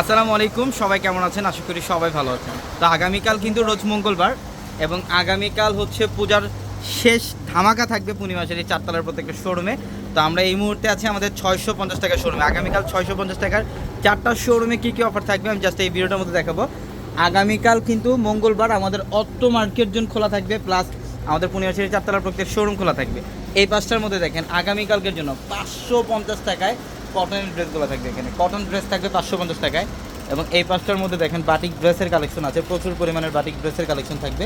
আসসালামু আলাইকুম, সবাই কেমন আছেন? আশা করি সবাই ভালো আছেন। তো আগামীকাল কিন্তু রোজ মঙ্গলবার এবং আগামীকাল হচ্ছে পূজার শেষ ধামাকা থাকবে পূর্ণিমাসের এই চারতলার প্রত্যেকটা শোরুমে তো আমরা এই মুহূর্তে আছি আমাদের ছয়শো পঞ্চাশ টাকার শোরুমে আগামীকাল ছয়শো পঞ্চাশ টাকার চারটা শোরুমে কী কী অফার থাকবে আমি জাস্ট এই ভিডিওটার মধ্যে দেখাবো। আগামীকাল কিন্তু মঙ্গলবার আমাদের অত্ত মার্কেট জোন খোলা থাকবে প্লাস আমাদের পূর্ণিমাসের চারতলার প্রত্যেক শোরুম খোলা থাকবে। এই পাঁচটার মধ্যে দেখেন, আগামীকালকের জন্য পাঁচশো পঞ্চাশ টাকায় কটনের ড্রেসগুলো থাকবে এখানে। কটন ড্রেস থাকবে পাঁচশো পঞ্চাশ টাকায় এবং এই পাঁচটার মধ্যে দেখেন বাটিক ড্রেসের কালেকশন আছে, প্রচুর পরিমাণের বাটিক ড্রেসের কালেকশন থাকবে।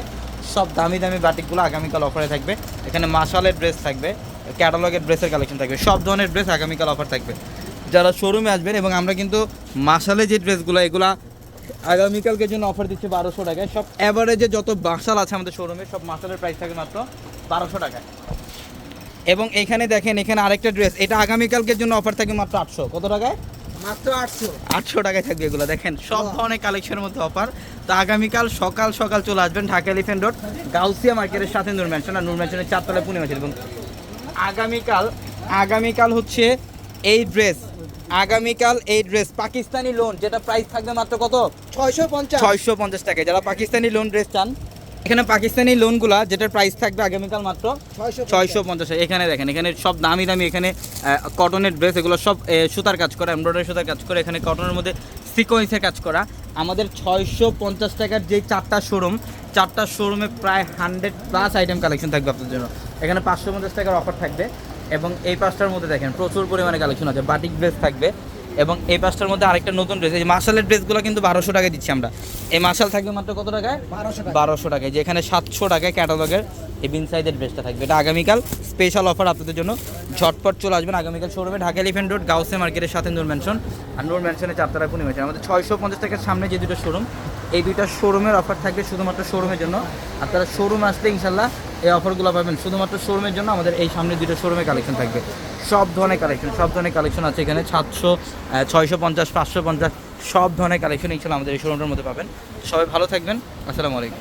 সব দামি দামি বাটিকগুলো আগামীকাল অফারে থাকবে। এখানে মাসালের ড্রেস থাকবে ক্যাটালগের ড্রেসের কালেকশন থাকবে, সব ধরনের ড্রেস আগামীকাল অফার থাকবে। যারা শোরুমে আসবেন এবং আমরা কিন্তু মাসালে যে ড্রেসগুলো এগুলা আগামীকালকের জন্য অফার দিচ্ছে বারোশো টাকায়, সব অ্যাভারেজে যত মাসাল আছে আমাদের শোরুমে সব মাসালের প্রাইস থাকে মাত্র বারোশো টাকায়। এবং এখানে দেখেন এখানে আরেকটা ড্রেস এটা আগামীকালকের জন্য অফার থাকে মাত্র আটশো। কত টাকায়? মাত্র আটশো। আটশো টাকায় থাকবে এগুলো। দেখেন সব ধরনের কালেকশনের মধ্যে অফার তো আগামীকাল সকাল সকাল চলে আসবেন ঢাকা এলিফেন্ট রোড গাউসিয়া মার্কেটের সাথে নূর ম্যানশন আর নূর ম্যানশনের চারতলায় পূর্ণিমা ছিল এবং আগামীকাল আগামীকাল হচ্ছে এই ড্রেস আগামীকাল এই ড্রেস পাকিস্তানি লোন যেটা প্রাইস থাকবে মাত্র কত? ছয়শো পঞ্চাশ। ছয়শো পঞ্চাশ টাকায়। যারা পাকিস্তানি লোন ড্রেস চান এখানে পাকিস্তানি লোনগুলা যেটার প্রাইস থাকবে আগামীকাল মাত্র ছয়শো পঞ্চাশ। এখানে দেখেন এখানে সব দামি দামি এখানে কটনের ড্রেস এগুলো সব সুতার কাজ করা এমব্রয়ডারি সুতার কাজ করে এখানে কটনের মধ্যে সিকোয়েন্সের কাজ করা। আমাদের ছয়শো পঞ্চাশ টাকার যে চারটা শোরুম চারটা শোরুমে প্রায় হান্ড্রেড প্লাস আইটেম কালেকশন থাকবে আপনার জন্য। এখানে পাঁচশো পঞ্চাশ টাকার অফার থাকবে। এবং এই পাঁচটার মধ্যে দেখেন প্রচুর পরিমাণে কালেকশন আছে। বাটিক ড্রেস থাকবে এবং এই পাঁচটার মধ্যে আরেকটা নতুন ড্রেস এই মার্শালের ড্রেসগুলো কিন্তু বারোশো টাকায় দিচ্ছি আমরা। এই মার্শাল থাকবে মাত্র কত টাকায়? বারোশো বারোশো টাকায় যেখানে সাতশো টাকায় ক্যাটালগের এই বিন সাইজের ড্রেসটা থাকবে। এটা আগামীকাল স্পেশাল অফার আপনাদের জন্য। ঝটপট চলে আসবেন আগামীকাল শোরুমে ঢাকা এলিফেন্ট রোড গাউসে মার্কেটের সাথে নূর ম্যানশন আর নূর ম্যানশনের চারতলা পূর্ণিমা আমাদের ছয়শো পঞ্চাশ টাকার সামনে যে দুটো শোরুম এই দুইটা শোরুমের অফার থাকবে শুধুমাত্র শোরুমের জন্য। আপনারা শোরুম আসলে ইনশাল্লাহ এই অফারগুলো পাবেন শুধুমাত্র শোরুমের জন্য, আমাদের এই সামনে দুটো শোরুমে কালেকশন থাকবে। সব ধরনের কালেকশন সব ধরনের কালেকশন আছে এখানে। সাতশো ছয়শো পঞ্চাশ, পাঁচশো পঞ্চাশ, সব ধরনের কালেকশন ইনশাল্লাহ আমাদের এই শোরুমটার মধ্যে পাবেন। সবাই ভালো থাকবেন। আসসালামু আলাইকুম।